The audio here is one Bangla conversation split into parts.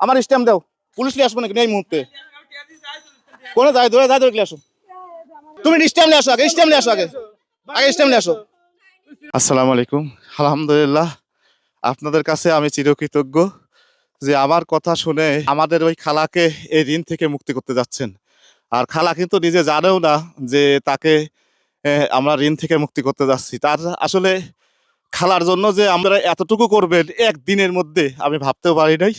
আমার স্ট্যাম্প দাও। পুলিশ নিয়ে আসব নাকি? এই মুহূর্তে। কোনে? যাই, ধরে যাই, ধরে আসো। তুমি স্ট্যাম্প নিয়ে আসো আগে, স্ট্যাম্প নিয়ে আসো আগে। আগে স্ট্যাম্প নিয়ে আসো। আসসালামু আলাইকুম। আলহামদুলিল্লাহ, আপনাদের কাছে আমি চিরকৃতজ্ঞ যে আমার কথা শুনে আমাদের ওই খালাকে এই ঋণ থেকে মুক্তি করতে যাচ্ছেন। আর খালা কিন্তু নিজে জানেও না যে তাকে আমরা ঋণ থেকে মুক্তি করতে যাচ্ছি। তার আসলে খালার জন্য যে আমরা এতটুকু করবেন একদিনের মধ্যে, আমি ভাবতেও পারি নাই।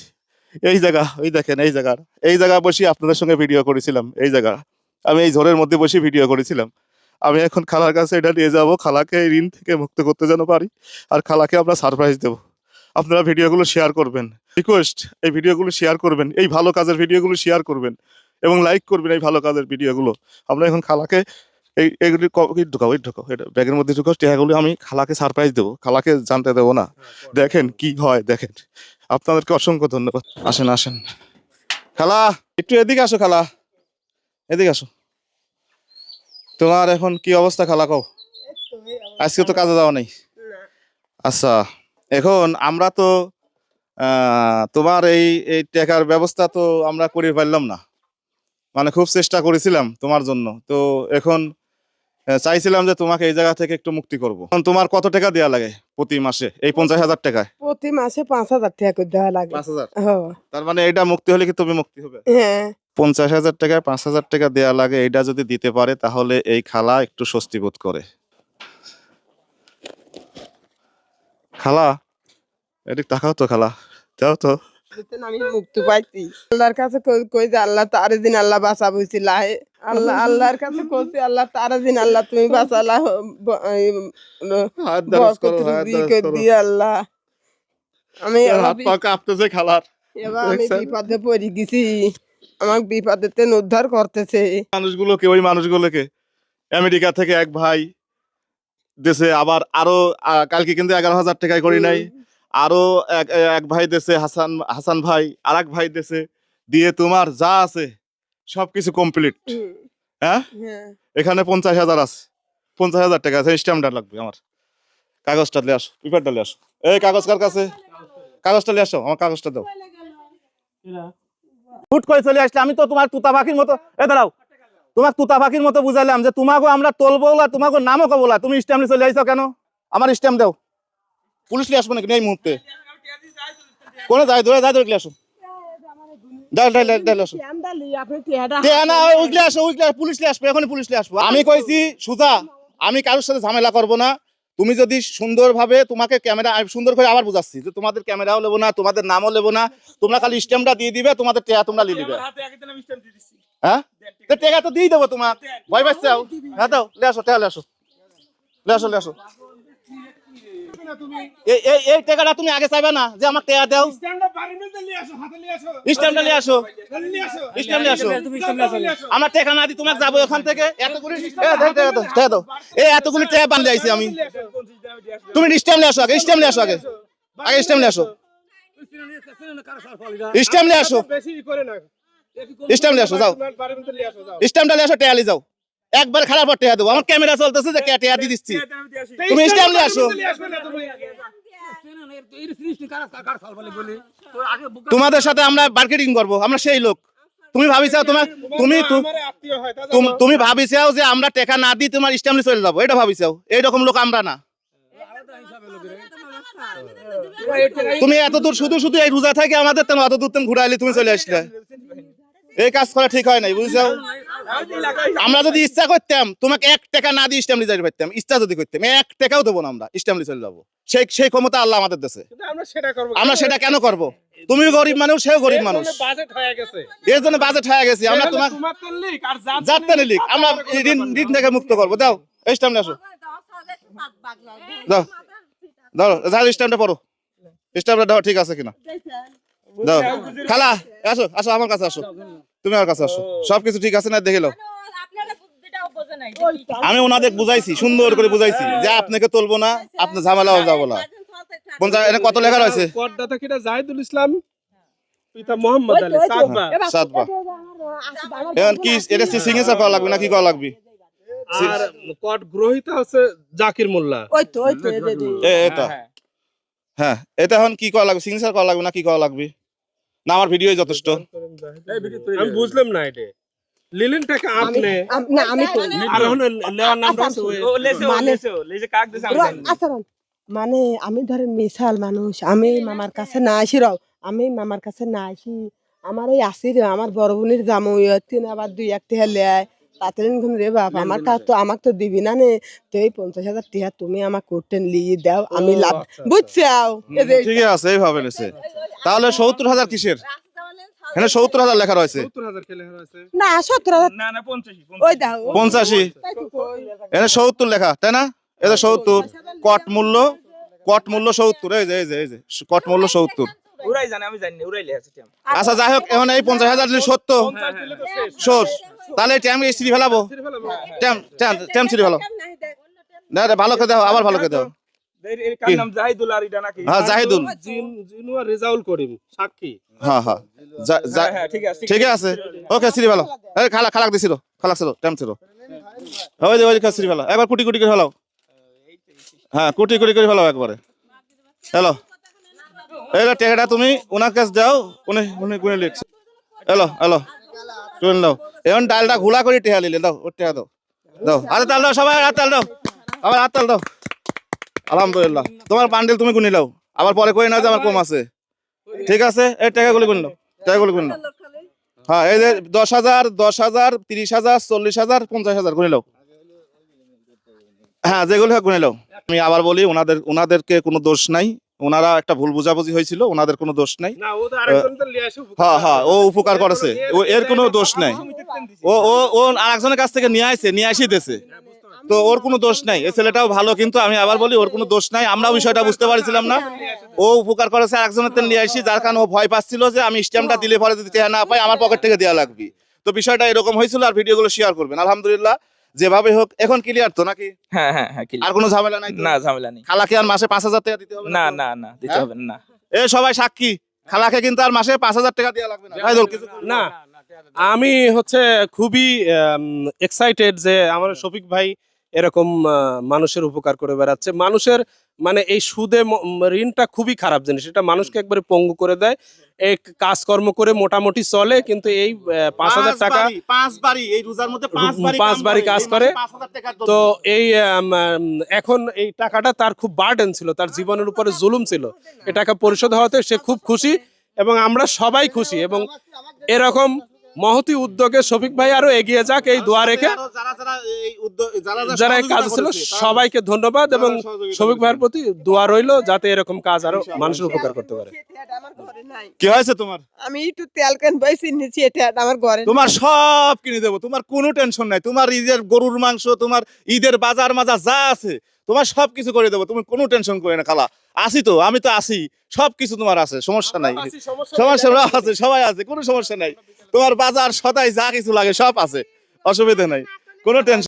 এই জায়গা ওই দেখেন, এই জায়গার এই জায়গা বসে আপনাদের সঙ্গে ভিডিও করেছিলাম, এই জায়গা। আমি এই ঝড়ের মধ্যে বসে ভিডিও করেছিলাম। আমি এখন খালার কাছে এটা নিয়ে যাব, খালাকে ঋণ থেকে মুক্ত করতে যেন পারি, আর খালাকে আমরা সারপ্রাইজ দেব। আপনারা ভিডিওগুলো শেয়ার করবেন। রিকোয়েস্ট এই ভিডিওগুলো শেয়ার করবেন, এই ভালো কাজের ভিডিওগুলো শেয়ার করবেন, এবং লাইক করবেন এই ভালো কাজের ভিডিওগুলো আমরা এখন খালাকে এই এগুলি ঢুকাও এই ঢুকাও এটা ব্যাগের মধ্যে ঢুকাও টেহাগুলো আমি খালাকে সারপ্রাইজ দেবো। খালাকে জানতে দেবো না। দেখেন কি হয় দেখেন। আপনাদেরকে অসংখ্য ধন্যবাদ। আসেন আসেন। খালা একটু এদিকে আসো খালা। এদিকে আসো। তোমার এখন কি অবস্থা খালা কও? আজকে তো কাজে যাওয়া নেই। আচ্ছা এখন আমরা তো আহ, তোমার এই এই টাকার ব্যবস্থা তো আমরা করে পারলাম না। মানে খুব চেষ্টা করেছিলাম তোমার জন্য। তো এখন চাইছিলাম যে তোমাকে এই জায়গা থেকে একটু মুক্তি করব। তোমার কত টাকা দেওয়া লাগে প্রতি মাসে? এই পঞ্চাশ হাজার টাকায়? প্রতি মাসে পাঁচ হাজার টাকা করে দেওয়া লাগে। পাঁচ হাজার? তার মানে এটা মুক্তি হলে কি তুমি মুক্তি হবে? হ্যাঁ। পঞ্চাশ হাজার টাকায় পাঁচ হাজার টাকা দেয়া লাগে এটা যদি দিতে পারে তাহলে এই খালা একটু স্বস্তি বোধ করে। খালা? এদিক তাকাও তো খালা। যাও তো। আমি মুক্তি পাইছি। আল্লাহর কাছে কই কই যে আল্লাহ তার দিন আল্লাহ বাঁচা বুঝছি লাহে আল্লাহ আল্লাহর কাছে কইছি আল্লাহ তার দিন আল্লাহ তুমি বাঁচালা হাত দারাজ করো হাত দারাজ করো। দিয়ে আল্লাহ। আমি হাত পা কাঁপতেছে খালার। এবার আমি বিপদে পড়ে গেছি। আমাকে বিপদেতে উদ্ধার করতেছে। মানুষগুলোকে ওই মানুষগুলোকে। আমেরিকা থেকে এক ভাই দেশে আবার আরও কালকে কিন্তু এগারো হাজার টাকায় করি নাই। আরও এক এক ভাই দেশে হাসান হাসান ভাই আর এক ভাই দেশে দিয়ে তোমার যা আছে সবকিছু কমপ্লিট হ্যাঁ? এখানে পঞ্চাশ হাজার আছে। পঞ্চাশ হাজার টাকা আছে স্ট্যাম্পটা লাগবে আমার। কাগজটা নিয়ে আসো পেপারটা নিয়ে আসো। এই কাগজ কার কাছে? কাগজটা নিয়ে আসো আমার কাগজটা দাও। হুট করে চলে আসলে আমি তো তোমার তুতা পাখির মতো এ দাঁড়াও। তোমার তুতা পাখির মতো বুঝাইলাম যে তোমাকে আমরা তোলবো না তোমাকে নামও কবো না। তুমি স্ট্যাম্প চলে আইছো কেন? আমার স্ট্যাম্প দাও। পুলিশ নিয়ে আসব নাকি? এই মুহূর্তে। কোনে যাই? ধরে যাই ধরে নিয়ে আসো আমি কইছি, সুজা, আমি কারোর সাথে ঝামেলা করব না। তুমি যদি সুন্দরভাবে তোমাকে ক্যামেরা সুন্দর করে আবার বুঝাচ্ছি যে তোমাদের ক্যামেরাও নেব না, তোমাদের নামও নেব না। তোমরা খালি স্ট্যাম্পটা দিয়ে দিবে, তোমাদের টেয়া তোমরা নিয়ে নিবে। হ্যাঁ? টেকা তো দিয়ে দেবো তোমার। ভয় পাচ্ছাও হ্যাঁ দাও লে আসো টেয়া লে আসো লে আসো লে আসো। এই এই এই টাকাটা তুমি আগে চাইবে না যে আমার টেয়া দাও। স্ট্যাম্পটা নিয়ে আসো স্ট্যাম্প নিয়ে আসো। আমার টেকা না দি তোমাকে যাব ওখান থেকে। এতগুলি দাও। এই এতগুলি টেকা আইছি আমি। তুমি স্ট্যাম্প নিয়ে আসো আগে স্ট্যাম্প নিয়ে আসো আগে। আগে নিয়ে আসো। স্ট্যাম্প নিয়ে আসো স্ট্যাম্প নিয়ে আসো যাও। স্ট্যাম্পটা নিয়ে আসো টেয়ালি যাও। একবার খারাপ টেয়া দেবো। আমার ক্যামেরা চলতেছে যে টেয়া দিয়ে দিচ্ছি। তুমি স্ট্যাম্প নিয়ে আসো। তোমাদের সাথে আমরা মার্কেটিং করব আমরা সেই লোক। তুমি ভাবিছাও তোমার তুমি তুম- তুমি ভাবিছাও যে আমরা টাকা না দিই তোমার স্ট্যাম্পে চলে যাব এটা ভাবিছাও এইরকম লোক আমরা না। তুমি এত দূর শুধু শুধু এই রোজা থাকে আমাদের তেন অত দূর তেন ঘুরাইলে তুমি চলে আসলে। এই কাজ করা ঠিক হয় নাই বুঝছ? আমরা যদি ইচ্ছা করতাম তোমাকে এক টাকা না দিয়ে স্ট্যাম্প যাইতে পারতাম ইচ্ছা যদি করতাম এক টাকাও দেবো না আমরা স্ট্যাম্প চলে যাব। সেই সেই ক্ষমতা আল্লাহ আমাদের দেশে আমরা সেটা কেন? করব? তুমি গরিব মানুষ সেও গরিব মানুষ। এর জন্য বাজেট হয়ে গেছি। আমরা তোমার যাত্রা নিলিক আমরা ঋণ ঋণ থেকে মুক্ত করব। দাও এই স্ট্যাম্পটা আসো। দাও দাও যাও স্ট্যাম্পটা পড়ো। স্ট্যাম্পটা দাও ঠিক আছে কিনা? দাও। খালা আসো আসো আমার কাছে আসো। তুমি আমার কাছে আসো। সবকিছু ঠিক আছে না দেখে আপনারা নাই আমি ওনাদের বুঝাইছি সুন্দর করে বুঝাইছি যে আপনাকে তুলবো না আপনি ঝামেলাও যাব না। কত লেখা রয়েছে? জাহিদুল ইসলাম পিতা মোহাম্মদ আলী সাতবা সাতবা এখন কি এটা সিগনেচার করা লাগবে না কি করা লাগবে? আর কট গ্রহিতা হচ্ছে জাকির মোল্লা। ওই তো ওই তো এ এটা। হ্যাঁ এটা এখন কি করা লাগবে? সিগনেচার করা লাগবে না কি করা লাগবে? না আমার ভিডিওই যথেষ্ট। আমি বুঝলাম না এটা। আপনি না। আমি আর লেওয়ার ওই- মানে মানে আমি ধরেন মিশাল মানুষ আমি মামার কাছে না আসি রাও আমি মামার কাছে না আসি আমার এই আসি রে আমার বড় বোনের জামু তিন আবার দুই এক লেয় তাতে ঘুম রে বাপ আমার কাছে তো আমাকে তো দিবি না নে। তো এই পঞ্চাশ হাজার টেহা তুমি আমার করতেন লিয়ে দাও আমি লাভ। বুঝছাও? এই যে ঠিকই আছে এইভাবে নিছে। তাহলে সত্তর হাজার কিসের? এখানে সত্তর হাজার লেখা রয়েছে। না সত্তর হাজার পঞ্চাশি। এখানে সত্তর লেখা তাই না? এটা সত্তর। কট মূল্য কট মূল্য সত্তর এই যে এই যে এই যে কট মূল্য সত্তর। উড়াই জানে আমি জানি আছে আচ্ছা যাই হোক এখন এই পঞ্চাশ হাজার সত্য। দিলে শেষ সোর্স তাহলে ট্যাম স্ত্রী ফেলাবো ফেলাবো। ট্যাম ট্যাম ট্যাম ছিঁড়ে ফেলো না রে, ভালো করে দাও আবার ভালো করে দাও এর কার নাম? জাহিদুল আর এটা নাকি? হ্যাঁ হ্যাঁ হ্যাঁ। ঠিক আছে ঠিক আছে। ওকে সিঁড়ি ভালো খালা খালাক দিছিল খালাক ছিল ট্যাম ছিল ওই যে ওই যে সিঁড়ি ভালো একবার কুটি কুটি করে ফেলাও। হ্যাঁ কুটি কুটি করে ফেলাও একবারে। হ্যালো এলো টেকাটা তুমি ওনার কাছে দাও উনি উনি গুনে লিখছে। এলো এলো টুন দাও এখন ডালটা ঘোলা করে টেহা নিলে, দাও, ওর টেহা দাও দাও। হাতে তাল দাও, সবাই হাত তাল দাও আবার হাত তাল দাও। আলহামদুলিল্লাহ। তোমার বান্ডেল তুমি গুনি লাও আবার পরে কই না যে আমার কম আছে। ঠিক আছে? এই টাকাগুলি গুনি নাও, টাকাগুলি গুনি নাও। হ্যাঁ এই যে দশ হাজার দশ হাজার, তিরিশ হাজার, চল্লিশ হাজার, পঞ্চাশ হাজার গুনে লাও হ্যাঁ যেগুলো গুনে লাও আমি আবার বলি ওনাদের ওনাদেরকে কোনো দোষ নাই। ওনারা একটা ভুল বুঝাবুঝি হয়েছিল ওনাদের কোনো দোষ নাই। আসে হ্যাঁ হ্যাঁ ও উপকার করেছে। ও এর কোনো দোষ নাই। ও ও ও আরেকজনের কাছ থেকে নিয়ে আসছে নিয়ে আসি দেশে তো ওর কোনো দোষ নাই। এই ছেলেটাও ভালো কিন্তু আমি আবার বলি ওর কোনো দোষ নাই। আমরাও বিষয়টা বুঝতে পারছিলাম না। ও উপকার করেছে আরেকজনের থেকে নিয়ে আসি। যার কারণে ও ভয় পাচ্ছিল যে আমি স্ট্যাম্পটা দিলে পরে যদি না পাই আমার পকেট থেকে দেওয়া লাগবে। তো বিষয়টা এরকম হয়েছিল আর ভিডিওগুলো শেয়ার করবেন। আলহামদুলিল্লাহ যেভাবে হোক এখন ক্লিয়ার তো নাকি? হ্যাঁ হ্যাঁ হ্যাঁ আর কোনো ঝামেলা নাই না ঝামেলা নেই। খালাকে আর মাসে পাঁচ হাজার টাকা দিতে হবে না না না দিতে হ্যাঁ? হবে না। এ সবাই সাক্ষী। খালাকে কিন্তু আর মাসে পাঁচ হাজার টাকা দেওয়া লাগবে না। ভাইদল কিছু না আমি হচ্ছে খুবই এক্সাইটেড যে আমার শফিক ভাই এরকম আহ, মানুষের উপকার করে বেড়াচ্ছে। মানুষের মানে এই সুদে ঋণটা খুবই খারাপ জিনিস। এটা মানুষকে একবারে পঙ্গু করে দেয়। এই কাজকর্ম করে মোটামুটি চলে কিন্তু এই পাঁচ হাজার টাকা পাঁচ বাড়ি এই রোজার মধ্যে পাঁচ বাড়ি কাজ করে। মাসে 5,000 টাকার তো এই এখন এই টাকাটা তার খুব বার্ডেন ছিল তার জীবনের উপরে জুলুম ছিল। এ টাকা পরিশোধ হওয়াতে সে খুব খুশি এবং আমরা সবাই খুশি এবং এরকম মহতি উদ্যোগে শফিক ভাই আরও এগিয়ে যাক এই দোয়া রেখে। আরও যারা কাজ ছিল সবাইকে ধন্যবাদ এবং করেছে। ভাইয়ের প্রতি দোয়া রইল যাতে এরকম কাজ আরও মানুষের উপকার করতে পারে। কি হয়েছে তোমার? আমি একটু তেল কেন বইছি এটা আমার ঘরে তোমার সব কিনে দেবো তোমার কোনো টেনশন নাই তোমার ঈদের গরুর মাংস তোমার ঈদের বাজার মাজার যা আছে তোমার সব কিছু করে দেবো তুমি কোনো টেনশন করে না খালা। আসি তো আমি তো আসি সব কিছু তোমার আছে সমস্যা নাই। সমস্যা আছে। সবাই আছে কোনো সমস্যা নাই। তোমার বাজার সদাই যা কিছু লাগে সব আছে অসুবিধা নাই। কোনো টেনশন